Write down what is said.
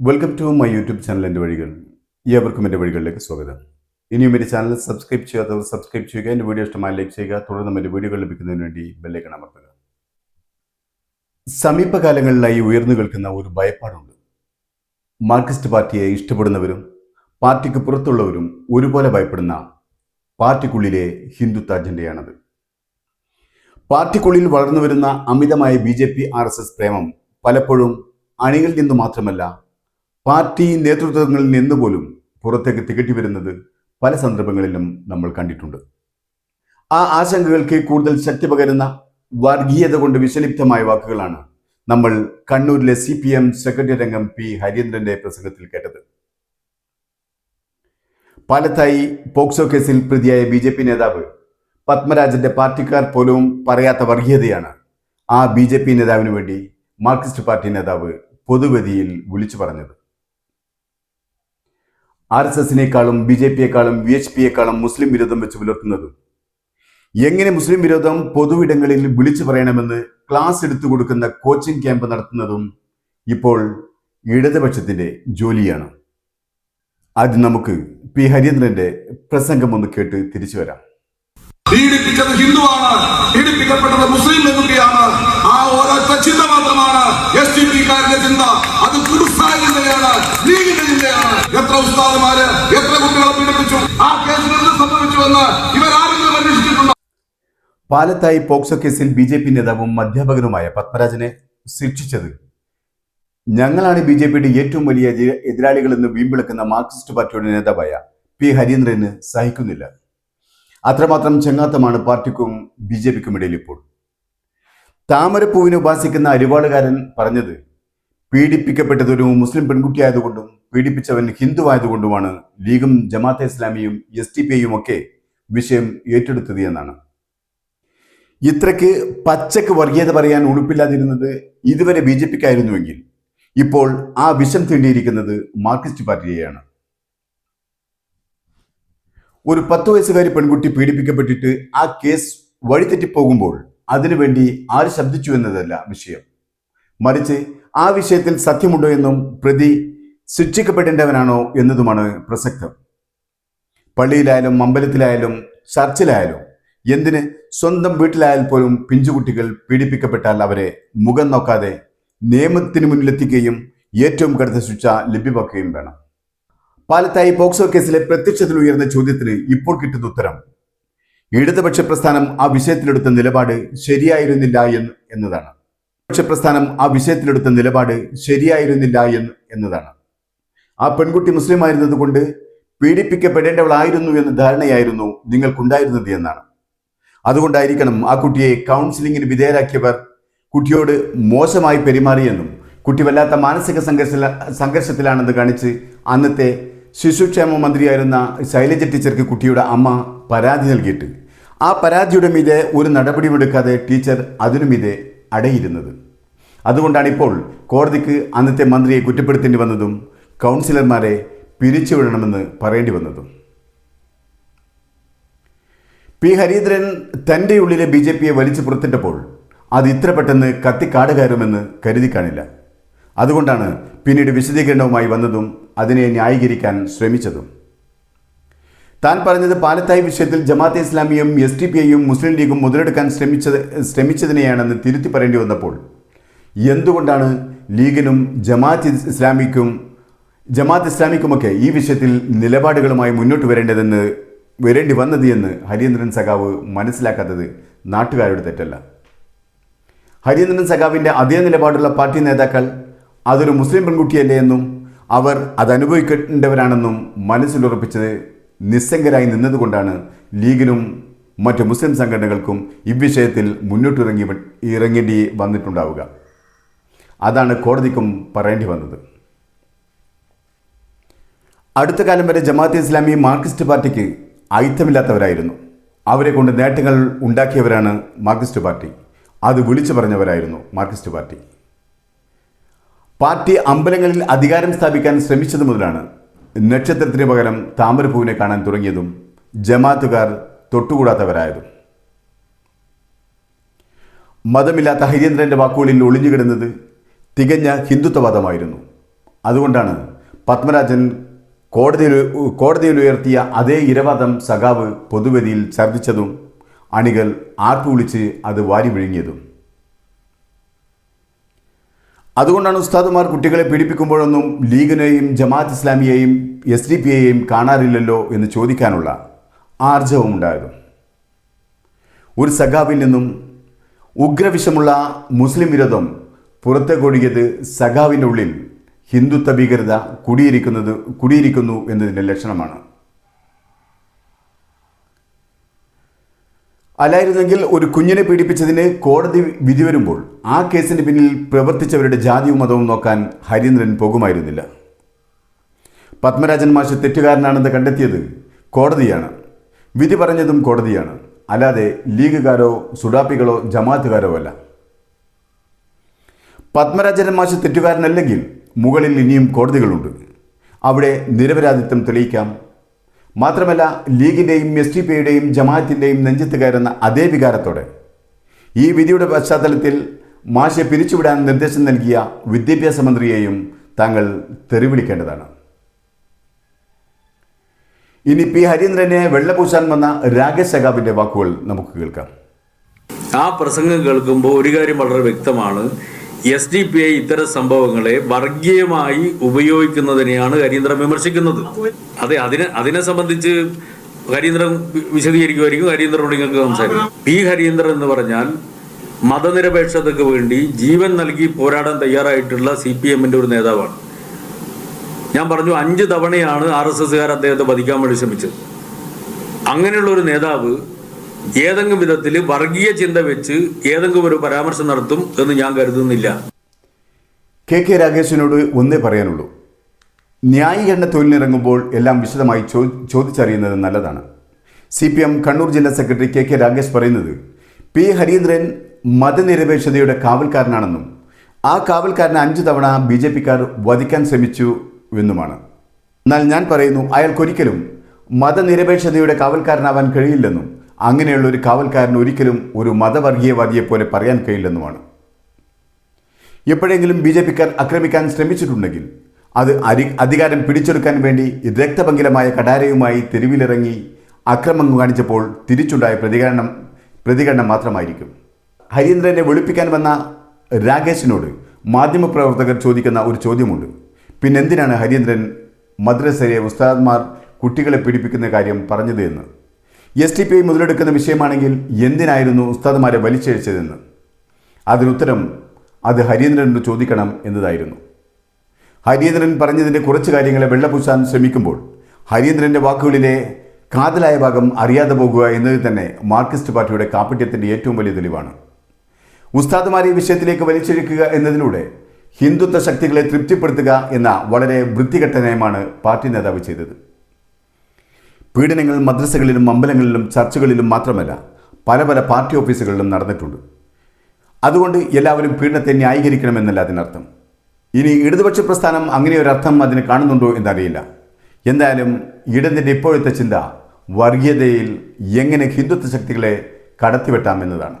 Welcome to my YouTube channel എന്റെ വഴികൾ. ഏവർക്കും എന്റെ വഴികളിലേക്ക് സ്വാഗതം. ഇനിയും എന്റെ ചാനൽ സബ്സ്ക്രൈബ് ചെയ്യാത്തവർ സബ്സ്ക്രൈബ് ചെയ്യുക എന്റെ വീഡിയോ ഇഷ്ടമായി ലൈക്ക് ചെയ്യുക തുടർന്ന് എന്റെ വീഡിയോകൾ ലഭിക്കുന്നതിന് വേണ്ടി ബെല്ലൈക്കൺ അമർത്തുക. സമീപകാലങ്ങളിലായി ഉയർന്നു കേൾക്കുന്ന ഒരു ഭയപ്പാടുണ്ട്. മാർക്സിസ്റ്റ് പാർട്ടിയെ ഇഷ്ടപ്പെടുന്നവരും പാർട്ടിക്ക് പുറത്തുള്ളവരും ഒരുപോലെ ഭയപ്പെടുന്ന പാർട്ടിക്കുള്ളിലെ ഹിന്ദുത്വ അജണ്ടയാണത്. പാർട്ടിക്കുള്ളിൽ വളർന്നു വരുന്ന അമിതമായ B J P R S S പ്രേമം പലപ്പോഴും അണികളിൽ നിന്നു മാത്രമല്ല പാർട്ടി നേതൃത്വങ്ങളിൽ നിന്ന് പോലും പുറത്തേക്ക് തികട്ടി വരുന്നത് പല സന്ദർഭങ്ങളിലും നമ്മൾ കണ്ടിട്ടുണ്ട്. ആ ആശങ്കകൾക്ക് കൂടുതൽ ശക്തി പകരുന്ന വർഗീയത കൊണ്ട് വിഷലിപ്തമായ വാക്കുകളാണ് നമ്മൾ കണ്ണൂരിലെ സി പി എം സെക്രട്ടറി രംഗം പി ഹരീന്ദ്രന്റെ പ്രസംഗത്തിൽ കേട്ടത്. പാലത്തായി പോക്സോ കേസിൽ പ്രതിയായ ബി ജെ പി നേതാവ് പത്മരാജന്റെ പാർട്ടിക്കാർ പോലും പറയാത്ത വർഗീയതയാണ് ആ ബി ജെ പി നേതാവിന് വേണ്ടി മാർക്സിസ്റ്റ് പാർട്ടി നേതാവ് പൊതുവേദിയിൽ വിളിച്ചു പറഞ്ഞത്. ആർ എസ് എസിനേക്കാളും ബി ജെ പിയെക്കാളും വി എച്ച് പിയെക്കാളും മുസ്ലിം വിരോധം വെച്ച് പുലർത്തുന്നത്. എങ്ങനെ മുസ്ലിം വിരോധം പൊതുവിടങ്ങളിൽ വിളിച്ചു പറയണമെന്ന് ക്ലാസ് എടുത്തു കൊടുക്കുന്ന കോച്ചിങ് ക്യാമ്പ് നടത്തുന്നതും ഇപ്പോൾ ഇടതുപക്ഷത്തിന്റെ ജോലിയാണ്. ആദ്യം നമുക്ക് പി ഹരീന്ദ്രന്റെ പ്രസംഗം ഒന്ന് കേട്ട് തിരിച്ചു വരാം. പീഡിപ്പിച്ചത് ഹിന്ദുവാണ്. പീഡിപ്പിക്കപ്പെട്ടത് മുസ്ലിം പെൺകുട്ടിയാണ് ആ ഓരോ ചിന്ത മാത്രമാണ് എസ് ടി പിക്കാരുടെ ചിന്ത. അത് ചിന്തയാണ് ചിന്തയാണ് എത്ര ഉസ്താദുമാര് എത്ര കുട്ടികളെ പീഡിപ്പിച്ചു? ആ കേസിൽ എന്ത് സംഭവിച്ചുവെന്ന് ഇവരാരെങ്കിലും അന്വേഷിച്ചിട്ടുണ്ടോ? പാലത്തായി പോക്സോ കേസിൽ ബി ജെ പി നേതാവും അധ്യാപകനുമായ പത്മരാജനെ ശിക്ഷിച്ചത്. ഞങ്ങളാണ് ബി ജെ പിയുടെ ഏറ്റവും വലിയ എതി- എതിരാളികളെന്ന് വീമ്പിളക്കുന്ന മാർക്സിസ്റ്റ് പാർട്ടിയുടെ നേതാവായ പി ഹരീന്ദ്രന് സഹിക്കുന്നില്ല. അത്രമാത്രം ചെങ്ങാത്തമാണ് പാർട്ടിക്കും ബി ജെ പിക്കും ഇടയിൽ ഇപ്പോൾ. താമരപ്പൂവിനെ ഉപാസിക്കുന്ന അരിവാളുകാരൻ പറഞ്ഞത് പീഡിപ്പിക്കപ്പെട്ടത് ഒരു മുസ്ലിം പെൺകുട്ടിയായതുകൊണ്ടും പീഡിപ്പിച്ചവൻ ഹിന്ദുവായതുകൊണ്ടുമാണ് ലീഗും ജമാഅത്തെ ഇസ്ലാമിയും എസ് ടി പി ഒക്കെ വിഷയം ഏറ്റെടുത്തത് എന്നാണ്. ഇത്രയ്ക്ക് പച്ചക്ക് വർഗീയത പറയാൻ ഉളുപ്പില്ലാതിരുന്നത് ഇതുവരെ ബി ജെ പിക്കായിരുന്നുവെങ്കിൽ ഇപ്പോൾ ആ വിഷം തീണ്ടിയിരിക്കുന്നത് മാർക്സിസ്റ്റ് പാർട്ടിയെയാണ്. ഒരു പത്ത് വയസ്സുകാരി പെൺകുട്ടി പീഡിപ്പിക്കപ്പെട്ടിട്ട് ആ കേസ് വഴിതെറ്റിപ്പോകുമ്പോൾ അതിനുവേണ്ടി ആര് ശബ്ദിച്ചു എന്നതല്ല വിഷയം. മറിച്ച് ആ വിഷയത്തിൽ സത്യമുണ്ടോ എന്നും പ്രതി ശിക്ഷിക്കപ്പെടേണ്ടവനാണോ എന്നതുമാണ് പ്രസക്തം. പള്ളിയിലായാലും അമ്പലത്തിലായാലും ചർച്ചിലായാലും എന്തിന് സ്വന്തം വീട്ടിലായാൽ പോലും പിഞ്ചുകുട്ടികൾ പീഡിപ്പിക്കപ്പെട്ടാൽ അവരെ മുഖം നോക്കാതെ നിയമത്തിന് മുന്നിലെത്തിക്കുകയും ഏറ്റവും കടുത്ത ശിക്ഷ ലഭ്യമാക്കുകയും വേണം. പാലത്തായി പോക്സോ കേസിലെ പ്രത്യക്ഷത്തിൽ ഉയർന്ന ചോദ്യത്തിന് ഇപ്പോൾ കിട്ടുന്ന ഉത്തരം ഇടതുപക്ഷ പ്രസ്ഥാനം ആ വിഷയത്തിലെടുത്ത നിലപാട് ശരിയായിരുന്നില്ല എന്ന് എന്നതാണ്. പ്രസ്ഥാനം ആ വിഷയത്തിലെടുത്ത നിലപാട് ശരിയായിരുന്നില്ല എന്ന് എന്നതാണ്. ആ പെൺകുട്ടി മുസ്ലിം ആയിരുന്നതുകൊണ്ട് പീഡിപ്പിക്കപ്പെടേണ്ടവളായിരുന്നു എന്ന ധാരണയായിരുന്നു നിങ്ങൾക്കുണ്ടായിരുന്നത് എന്നാണ്. അതുകൊണ്ടായിരിക്കണം ആ കുട്ടിയെ കൗൺസിലിങ്ങിന് വിധേയരാക്കിയവർ കുട്ടിയോട് മോശമായി പെരുമാറിയെന്നും കുട്ടി വല്ലാത്ത മാനസിക സംഘർഷ സംഘർഷത്തിലാണെന്ന് കാണിച്ച് അന്നത്തെ ശിശുക്ഷേമ മന്ത്രിയായിരുന്ന ശൈലജ ടീച്ചർക്ക് കുട്ടിയുടെ അമ്മ പരാതി നൽകിയിട്ട് ആ പരാതിയുടെ മീതെ ഒരു നടപടിയുമെടുക്കാതെ ടീച്ചർ അതിനു മീതെ അടയിരുന്നത്. അതുകൊണ്ടാണ് ഇപ്പോൾ കോടതിക്ക് അന്നത്തെ മന്ത്രിയെ കുറ്റപ്പെടുത്തേണ്ടി വന്നതും കൗൺസിലർമാരെ പിരിച്ചുവിടണമെന്ന് പറയേണ്ടി വന്നതും. പി. ഹരീന്ദ്രൻ തന്റെ ഉള്ളിലെ ബി ജെ പിയെ വലിച്ചു പുറത്തിട്ടപ്പോൾ അത് ഇത്ര പെട്ടെന്ന് കത്തിക്കാട് കയറുമെന്ന് കരുതി കാണില്ല. അതുകൊണ്ടാണ് പിന്നീട് വിശദീകരണവുമായി വന്നതും അതിനെ ന്യായീകരിക്കാൻ ശ്രമിച്ചതും. താൻ പറഞ്ഞത് പാലത്തായി വിഷയത്തിൽ ജമാഅത്തെ ഇസ്ലാമിയും എസ് ടി പി ഐയും മുസ്ലിം ലീഗും മുതലെടുക്കാൻ ശ്രമിച്ചത് ശ്രമിച്ചതിനെയാണെന്ന് തിരുത്തി പറയേണ്ടി വന്നപ്പോൾ എന്തുകൊണ്ടാണ് ലീഗിനും ജമാഅത്ത് ഇസ്ലാമിക്കും ജമാഅത്ത് ഇസ്ലാമിക്കുമൊക്കെ ഈ വിഷയത്തിൽ നിലപാടുകളുമായി മുന്നോട്ട് വരേണ്ടതെന്ന് വരേണ്ടി വന്നത് എന്ന് ഹരീന്ദ്രൻ സഖാവ് മനസ്സിലാക്കാത്തത് നാട്ടുകാരുടെ തെറ്റല്ല. ഹരീന്ദ്രൻ സഖാവിന്റെ അതേ നിലപാടുള്ള പാർട്ടി നേതാക്കൾ അതൊരു മുസ്ലിം പെൺകുട്ടിയല്ലേ എന്നും അവർ അതനുഭവിക്കേണ്ടവരാണെന്നും മനസ്സിലുറപ്പിച്ചത് നിസ്സംഗരായി നിന്നതുകൊണ്ടാണ് ലീഗിനും മറ്റ് മുസ്ലിം സംഘടനകൾക്കും ഇവിഷയത്തിൽ മുന്നോട്ടിറങ്ങി ഇറങ്ങേണ്ടി വന്നിട്ടുണ്ടാവുക. അതാണ് കോടതിക്കും പറയേണ്ടി വന്നത്. അടുത്ത കാലം വരെ ജമാഅത്തെ ഇസ്ലാമി മാർക്സിസ്റ്റ് പാർട്ടിക്ക് അയിത്തമില്ലാത്തവരായിരുന്നു അവരെ കൊണ്ട് നേട്ടങ്ങൾ ഉണ്ടാക്കിയവരാണ് മാർക്സിസ്റ്റ് പാർട്ടി. അത് വിളിച്ചു പറഞ്ഞവരായിരുന്നു മാർക്സിസ്റ്റ് പാർട്ടി. പാർട്ടി അമ്പലങ്ങളിൽ അധികാരം സ്ഥാപിക്കാൻ ശ്രമിച്ചത് മുതലാണ് നക്ഷത്രത്തിന് പകരം താമരപ്പൂവിനെ കാണാൻ തുടങ്ങിയതും ജമാഅത്തുകാർ തൊട്ടുകൂടാത്തവരായതും. മതമില്ലാത്ത ഹരീന്ദ്രന്റെ വാക്കുകളിൽ ഒളിഞ്ഞുകിടുന്നത് തികഞ്ഞ ഹിന്ദുത്വവാദമായിരുന്നു. അതുകൊണ്ടാണ് പത്മരാജൻ കോടതിയിൽ കോടതിയിൽ ഉയർത്തിയ അതേ ഇരവാദം സഖാവ് പൊതുവേദിയിൽ ഛർദ്ദിച്ചതും അണികൾ ആർപ്പ് വിളിച്ച് അത് വാരി വിഴുങ്ങിയതും. അതുകൊണ്ടാണ് ഉസ്താദുമാർ കുട്ടികളെ പീഡിപ്പിക്കുമ്പോഴൊന്നും ലീഗിനെയും ജമാഅത്ത് ഇസ്ലാമിയെയും എസ് ഡി പി യെയും കാണാറില്ലല്ലോ എന്ന് ചോദിക്കാനുള്ള ആർജവം ഉണ്ടായത്. ഒരു സഖാവിൽ നിന്നും ഉഗ്രവിഷമുള്ള മുസ്ലിം വിരോധം പുറത്തേക്കൊഴുകിയത് സഖാവിന്റെ ഉള്ളിൽ ഹിന്ദുത്വ ഭീകരത കുടിയിരിക്കുന്നത് കുടിയിരിക്കുന്നു എന്നതിന്റെ ലക്ഷണമാണ്. അല്ലായിരുന്നെങ്കിൽ ഒരു കുഞ്ഞിനെ പീഡിപ്പിച്ചതിന് കോടതി വിധി വരുമ്പോൾ ആ കേസിന് പിന്നിൽ പ്രവർത്തിച്ചവരുടെ ജാതിയും മതവും നോക്കാൻ ഹരീന്ദ്രൻ പോകുമായിരുന്നില്ല. പത്മരാജൻ മാഷ് തെറ്റുകാരനാണെന്ന് കണ്ടെത്തിയത് കോടതിയാണ്. വിധി പറഞ്ഞതും കോടതിയാണ്. അല്ലാതെ ലീഗുകാരോ സുഡാപ്പികളോ ജമാഅത്തുകാരോ അല്ല. പത്മരാജൻ മാഷ് തെറ്റുകാരനല്ലെങ്കിൽ മുകളിൽ ഇനിയും കോടതികളുണ്ട്. അവിടെ നിരപരാധിത്വം തെളിയിക്കാം. മാത്രമല്ല ലീഗിന്റെയും എസ് ടി പിയുടെയും ജമാഅത്തിന്റെയും നെഞ്ചത്ത് കയറുന്ന അതേ വികാരത്തോടെ ഈ വിധിയുടെ പശ്ചാത്തലത്തിൽ മാഷെ പിരിച്ചുവിടാൻ നിർദ്ദേശം നൽകിയ വിദ്യാഭ്യാസ മന്ത്രിയെയും താങ്കൾ തെറിവിളിക്കേണ്ടതാണ്. ഇനി പി ഹരീന്ദ്രനെ വെള്ളപൂശാൻ വന്ന രാകേഷ് സഖാബിന്റെ വാക്കുകൾ നമുക്ക് കേൾക്കാം. ആ പ്രസംഗം കേൾക്കുമ്പോൾ ഒരു കാര്യം വളരെ വ്യക്തമാണ്. എസ് ഡി പി ഐ ഇത്തരം സംഭവങ്ങളെ വർഗീയമായി ഉപയോഗിക്കുന്നതിനെയാണ് ഹരീന്ദ്രൻ വിമർശിക്കുന്നത്. അതെ അതിനെ അതിനെ സംബന്ധിച്ച് ഹരീന്ദ്രൻ വിശദീകരിക്കുമായിരിക്കും ഹരീന്ദ്രനോട് നിങ്ങൾക്ക് സംസാരിക്കും. പി ഹരീന്ദ്രൻ എന്ന് പറഞ്ഞാൽ മതനിരപേക്ഷതയ്ക്ക് വേണ്ടി ജീവൻ നൽകി പോരാടാൻ തയ്യാറായിട്ടുള്ള സി പി എമ്മിന്റെ ഒരു നേതാവാണ്. ഞാൻ പറഞ്ഞു അഞ്ച് തവണയാണ് ആർ എസ് എസ്സുകാർ അദ്ദേഹത്തെ വധിക്കാൻ വേണ്ടി ശ്രമിച്ചത്. അങ്ങനെയുള്ള ഒരു നേതാവ് ഏതെങ്കിലും വിധത്തിൽ വർഗീയ ചിന്ത വെച്ച് ഏതെങ്കിലും ഒരു പരാമർശം നടത്തും എന്ന് ഞാൻ കരുതുന്നില്ല. കെ കെ രാഗേഷിനോട് ഒന്നേ പറയാനുള്ളൂ. ന്യായീകരണ തൊഴിലിനിറങ്ങുമ്പോൾ എല്ലാം വിശദമായി ചോ ചോദിച്ചറിയുന്നത് നല്ലതാണ്. സി പി എം കണ്ണൂർ ജില്ലാ സെക്രട്ടറി കെ കെ രാഗേഷ് പറയുന്നത് പി ഹരീന്ദ്രൻ മതനിരപേക്ഷതയുടെ കാവൽക്കാരനാണെന്നും ആ കാവൽക്കാരനെ അഞ്ചു തവണ ബി ജെ പിക്കാർ വധിക്കാൻ ശ്രമിച്ചു എന്നുമാണ്. എന്നാൽ ഞാൻ പറയുന്നു അയാൾക്കൊരിക്കലും മതനിരപേക്ഷതയുടെ കാവൽക്കാരനാവാൻ കഴിയില്ലെന്നും അങ്ങനെയുള്ള ഒരു കാവൽക്കാരൻ ഒരിക്കലും ഒരു മതവർഗീയവാദിയെ പോലെ പറയാൻ കഴിയില്ലെന്നുമാണ്. എപ്പോഴെങ്കിലും ബി ജെ പിക്കാർ ആക്രമിക്കാൻ ശ്രമിച്ചിട്ടുണ്ടെങ്കിൽ അത് അരി അധികാരം പിടിച്ചെടുക്കാൻ വേണ്ടി രക്തപങ്കിലമായ കടാരയുമായി തെരുവിലിറങ്ങി അക്രമം കാണിച്ചപ്പോൾ തിരിച്ചുണ്ടായ പ്രതികരണം പ്രതികരണം മാത്രമായിരിക്കും. ഹരീന്ദ്രനെ വെളുപ്പിക്കാൻ വന്ന രാകേഷിനോട് മാധ്യമപ്രവർത്തകർ ചോദിക്കുന്ന ഒരു ചോദ്യമുണ്ട്. പിന്നെന്തിനാണ് ഹരീന്ദ്രൻ മദ്രസയിലെ ഉസ്താദ്മാർ കുട്ടികളെ പീഡിപ്പിക്കുന്ന കാര്യം പറഞ്ഞത് എന്ന്? എസ് ടി പി ഐ മുതലെടുക്കുന്ന വിഷയമാണെങ്കിൽ എന്തിനായിരുന്നു ഉസ്താദ്മാരെ വലിച്ചഴിച്ചതെന്ന്? അതിനുത്തരം അത് ഹരീന്ദ്രനോട് ചോദിക്കണം എന്നതായിരുന്നു. ഹരീന്ദ്രൻ പറഞ്ഞതിന്റെ കുറച്ച് കാര്യങ്ങളെ വെള്ളപൂശാൻ ശ്രമിക്കുമ്പോൾ ഹരീന്ദ്രന്റെ വാക്കുകളിലെ കാതലായ ഭാഗം അറിയാതെ പോകുക എന്നത് തന്നെ മാർക്സിസ്റ്റ് പാർട്ടിയുടെ കാപ്പിട്യത്തിന്റെ ഏറ്റവും വലിയ തെളിവാണ്. ഉസ്താദുമാരെ വിഷയത്തിലേക്ക് വലിച്ചഴിക്കുക എന്നതിലൂടെ ഹിന്ദുത്വ ശക്തികളെ തൃപ്തിപ്പെടുത്തുക എന്ന വളരെ വൃത്തികെട്ട നയമാണ് പാർട്ടി നേതാവ് ചെയ്തത്. പീഡനങ്ങൾ മദ്രസകളിലും അമ്പലങ്ങളിലും ചർച്ചുകളിലും മാത്രമല്ല പല പല പാർട്ടി ഓഫീസുകളിലും നടന്നിട്ടുണ്ട്. അതുകൊണ്ട് എല്ലാവരും പീഡനത്തെ ന്യായീകരിക്കണമെന്നല്ല അതിനർത്ഥം. ഇനി ഇടതുപക്ഷ പ്രസ്ഥാനം അങ്ങനെ ഒരു അർത്ഥം അതിന് കാണുന്നുണ്ടോ എന്നറിയില്ല. എന്തായാലും ഇടതിന്റെ ഇപ്പോഴത്തെ ചിന്ത വർഗീയതയിൽ എങ്ങനെ ഹിന്ദുത്വ ശക്തികളെ കടത്തിവെട്ടാം എന്നതാണ്